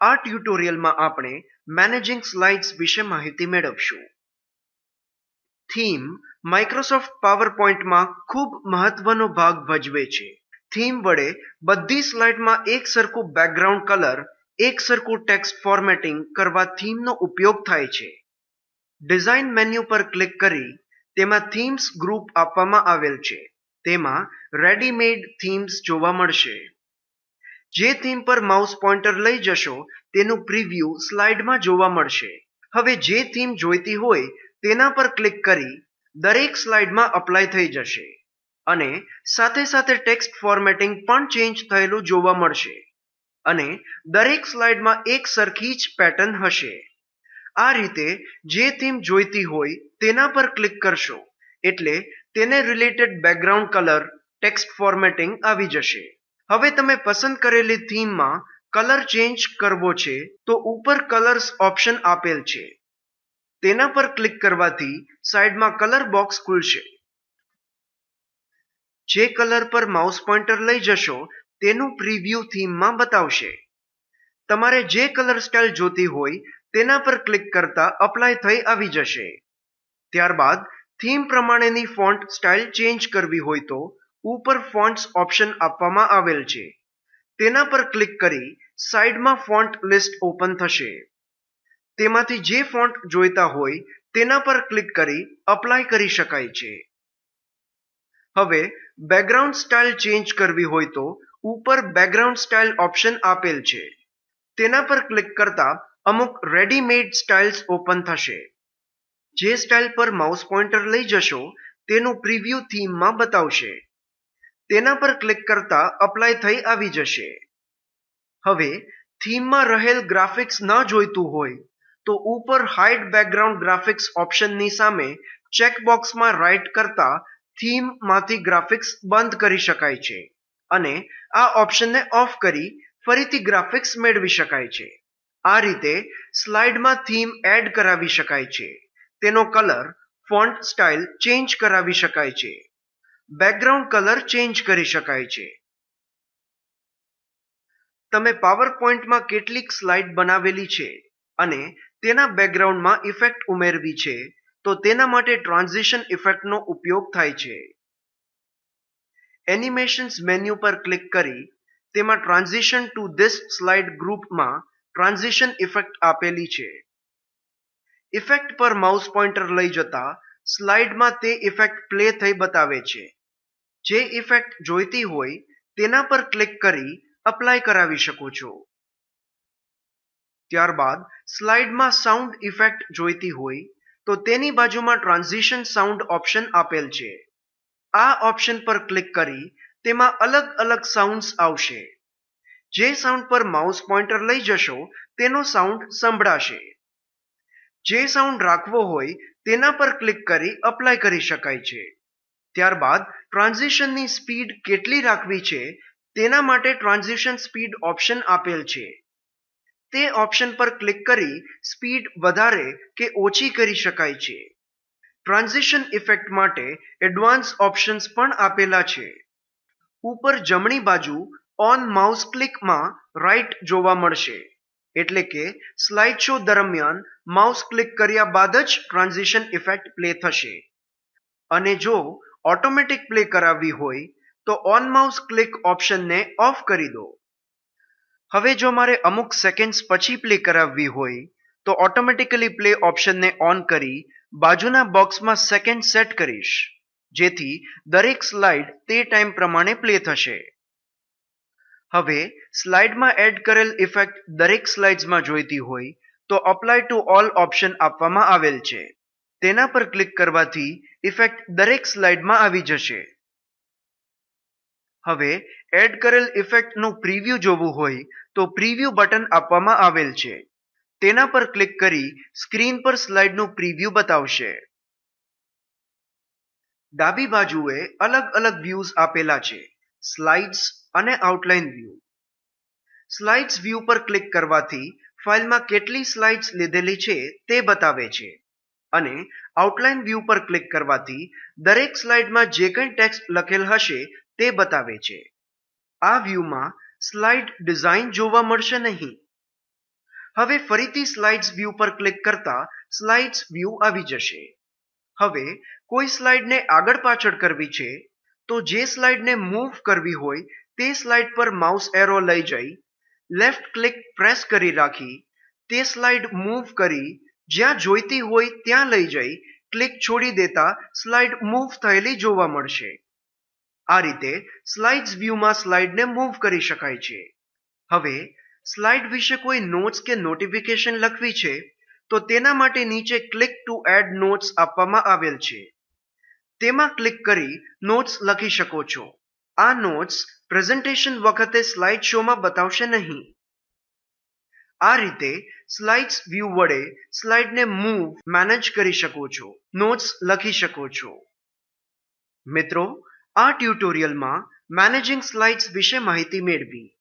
આ ટ્યુટોરિયલમાં આપણે managing slides વિશે માહિતી મેળવશું. થીમ માઇક્રોસોફ્ટ પાવરપોઈન્ટમાં ખૂબ મહત્વનો ભાગ ભજવે છે. થીમ વડે બધી સ્લાઇડમાં એક સરખું બેકગ્રાઉન્ડ કલર, એક સરખું ટેક્સ્ટ ફોર્મેટિંગ કરવા થીમનો ઉપયોગ થાય છે. ડિઝાઇન મેન્યુ પર ક્લિક કરી તેમાં થીમ્સ ગ્રુપ આપવામાં આવેલ છે. તેમાં રેડીમેડ થીમ્સ જોવા મળશે. જે થીમ પર માઉસ પોઇન્ટર લઈ જશો, તેનું પ્રિવ્યૂ સ્લાઇડમાં જોવા મળશે. હવે જે થીમ જોઈતી હોય, તેના પર ક્લિક કરી દરેક સ્લાઇડમાં અપ્લાય થઈ જશે. અને સાથે સાથે ટેક્સ્ટ ફોર્મેટિંગ પણ ચેન્જ થયેલું જોવા મળશે. અને દરેક સ્લાઇડમાં એક સરખી જ પેટર્ન હશે. આ રીતે જે થીમ જોઈતી હોય, તેના પર ક્લિક કરશો. એટલે તેને related background colour text formatting આવી જશે. હવે તમે પસંદ કરેલી થીમમાં કલર ચેન્જ કરવો છે, તો ઉપર કલર્સ ઓપ્શન આપેલ છે. તેના પર ક્લિક કરવાથી સાઈડમાં કલર બોક્સ ખુલશે. જે કલર પર માઉસ પોઇન્ટર લઈ જશો, તેનું પ્રિવ્યુ થીમમાં બતાવશે. તમારે જે કલર સ્ટાઇલ જોતી હોય, તેના પર ક્લિક કરતા અપ્લાય થઈ આવી જશે. ત્યારબાદ થીમ પ્રમાણેની ફોન્ટ સ્ટાઇલ ચેન્જ કરવી હોય તો ઉપર ફોન્ટ્સ ઓપ્શન આપવામાં આવેલ છે. તેના પર ક્લિક કરી સાઇડમાં ફોન્ટ લિસ્ટ ઓપન થશે. તેમાંથી જે ફોન્ટ જોઈતા હોય તેના પર ક્લિક કરી અપ્લાય કરી શકાય છે. હવે બેકગ્રાઉન્ડ સ્ટાઇલ ચેન્જ કરવી હોય તો ઉપર બેકગ્રાઉન્ડ સ્ટાઇલ ઓપ્શન આપેલ છે. તેના પર ક્લિક કરતા અમુક રેડીમેડ સ્ટાઇલ્સ ઓપન થશે. જે સ્ટાઇલ પર માઉસ પોઇન્ટર લઈ જશો તેનું પ્રિવ્યુ થીમમાં બતાવશે. તેના પર ક્લિક કરતા અપ્લાય થઈ આવી જશે. હવે થીમમાં રહેલ ગ્રાફિક્સ ન જોઈતું હોય, તો ઉપર હાઇડ બેકગ્રાઉન્ડ ગ્રાફિક્સ ઓપ્શનની સામે ચેકબોક્સમાં રાઇટ કરતા થીમમાંથી ગ્રાફિક્સ બંધ કરી શકાય છે. અને આ ઓપ્શનને ઓફ કરી ફરીથી ગ્રાફિક્સ મેળવી શકાય છે. આ રીતે સ્લાઇડમાં થીમ એડ કરાવી શકાય છે. તેનો કલર ફોન્ટ સ્ટાઇલ ચેન્જ કરાવી શકાય છે. બેકગ્રાઉન્ડ કલર ચેન્જ કરી શકાય છે. તમે પાવરપોઈન્ટમાં કેટલીક સ્લાઇડ બનાવેલી છે અને તેના બેકગ્રાઉન્ડમાં ઇફેક્ટ ઉમેરવી છે, તો તેના માટે ટ્રાન્ઝિશન ઇફેક્ટનો ઉપયોગ થાય છે. એનિમેશન્સ મેન્યુ પર ક્લિક કરી, તેમાં ટ્રાન્ઝિશન ટુ ધીસ સ્લાઇડ ગ્રુપમાં ટ્રાન્ઝિશન ઇફેક્ટ આપેલી છે. ઇફેક્ટ પર માઉસ પોઇન્ટર લઈ જતા સ્લાઇડમાં તે ઇફેક્ટ પ્લે થઈ બતાવે છે. જે ઇફેક્ટ જોઈતી હોય, તેના પર ક્લિક કરી અપ્લાય કરાવી શકો છો. ત્યારબાદ સ્લાઇડમાં સાઉન્ડ ઇફેક્ટ જોઈતી હોય, તો તેની બાજુમાં ટ્રાન્ઝિશન સાઉન્ડ ઓપ્શન આપેલ છે. આ ઓપ્શન પર ક્લિક કરી, તેમાં અલગ અલગ સાઉન્ડ્સ આવશે. જે સાઉન્ડ પર માઉસ પોઇન્ટર લઈ જશો, તેનો સાઉન્ડ સંભળાશે. જે સાઉન્ડ રાખવો હોય, તેના પર ક્લિક કરી અપ્લાય કરી શકાય છે. ત્યારબાદ ટ્રાન્ઝિશનની સ્પીડ કેટલી રાખવી છે, તેના માટે ટ્રાન્ઝિશન સ્પીડ ઓપ્શન આપેલ છે. તે ઓપ્શન પર ક્લિક કરી સ્પીડ વધારે કે ઓછી કરી શકાય છે. ટ્રાન્ઝિશન ઇફેક્ટ માટે એડવાન્સ ઓપ્શન્સ પણ આપેલા છે. ઉપર જમણી બાજુ ઓન માઉસ ક્લિકમાં રાઇટ જોવા મળશે. એટલે કે સ્લાઇડ શો દરમિયાન માઉસ ક્લિક કર્યા બાદ જ ટ્રાન્ઝિશન ઇફેક્ટ પ્લે થશે. અને જો ઓટોમેટિક પ્લે કરાવવી હોય તો ઓન માઉસ ક્લિક ઓપ્શનને ઓફ કરી દો. હવે જો મારે અમુક સેકન્ડ્સ પછી પ્લે કરાવવી હોય તો ઓટોમેટિકલી પ્લે ઓપ્શનને ઓન કરી બાજુના બોક્સમાં સેકન્ડ સેટ કરીશ, જેથી દરેક સ્લાઇડ તે ટાઈમ પ્રમાણે પ્લે થશે. હવે સ્લાઇડમાં એડ કરેલ ઇફેક્ટ દરેક સ્લાઇડ્સમાં જોઈતી હોય તો અપ્લાય ટુ ઓલ ઓપ્શન આપવામાં આવેલ છે. તેના પર ક્લિક કરવાથી ઇફેક્ટ દરેક સ્લાઇડમાં આવી જશે. હવે એડ કરેલ ઇફેક્ટનું પ્રિવ્યૂ જોવું હોય તો પ્રિવ્યુ બટન આપવામાં આવેલ છે. તેના પર ક્લિક કરી સ્ક્રીન પર સ્લાઇડનું પ્રિવ્યૂ બતાવશે. ડાબી બાજુએ અલગ અલગ વ્યૂઝ આપેલા છે. સ્લાઇડ્સ અને આઉટલાઇન વ્યૂ. સ્લાઇડ્સ વ્યૂ પર ક્લિક કરવાથી ફાઇલમાં કેટલી સ્લાઇડ્સ લીધેલી છે તે બતાવે છે. અને આઉટલાઇન વ્યૂ પર ક્લિક કરવાથી દરેક સ્લાઇડમાં જે કંઈ ટેક્સ્ટ લખેલ હશે તે બતાવે છે. આ વ્યૂમાં સ્લાઇડ ડિઝાઇન જોવા મળશે નહીં. હવે ફરીથી સ્લાઇડ્સ વ્યૂ પર ક્લિક કરતા સ્લાઇડ્સ વ્યૂ આવી જશે. હવે કોઈ સ્લાઇડને આગળ પાછળ કરવી છે, તો જે સ્લાઇડને મૂવ કરવી હોય તે સ્લાઇડ પર માઉસ એરો લઈ જઈ લેફ્ટ ક્લિક પ્રેસ કરી રાખી, તે સ્લાઇડ મૂવ કરી જ્યાં જોઈતી હોય ત્યાં લઈ જઈ, ક્લિક છોડી દેતા સ્લાઇડ મૂવ થયેલી જોવા મળશે. આ રીતે સ્લાઇડ્સ વ્યૂમાં સ્લાઇડને મૂવ કરી શકાય છે. હવે, સ્લાઇડ વિશે કોઈ નોટ્સ કે નોટિફિકેશન લખવી છે, તો તેના માટે નીચે ક્લિક ટુ એડ નોટ્સ આપવામાં આવેલ છે. તેમાં ક્લિક કરી નોટ્સ લખી શકો છો. આ નોટ્સ પ્રેઝન્ટેશન વખતે સ્લાઇડ શોમાં બતાવશે નહીં. આ રીતે સ્લાઇડ્સ વ્યૂ વડે સ્લાઇડને મૂવ મેનેજ કરી શકો છો. નોટ્સ લખી શકો છો. મિત્રો, આ ટ્યુટોરિયલમાં મેનેજિંગ સ્લાઇડ્સ વિશે માહિતી મેળવી.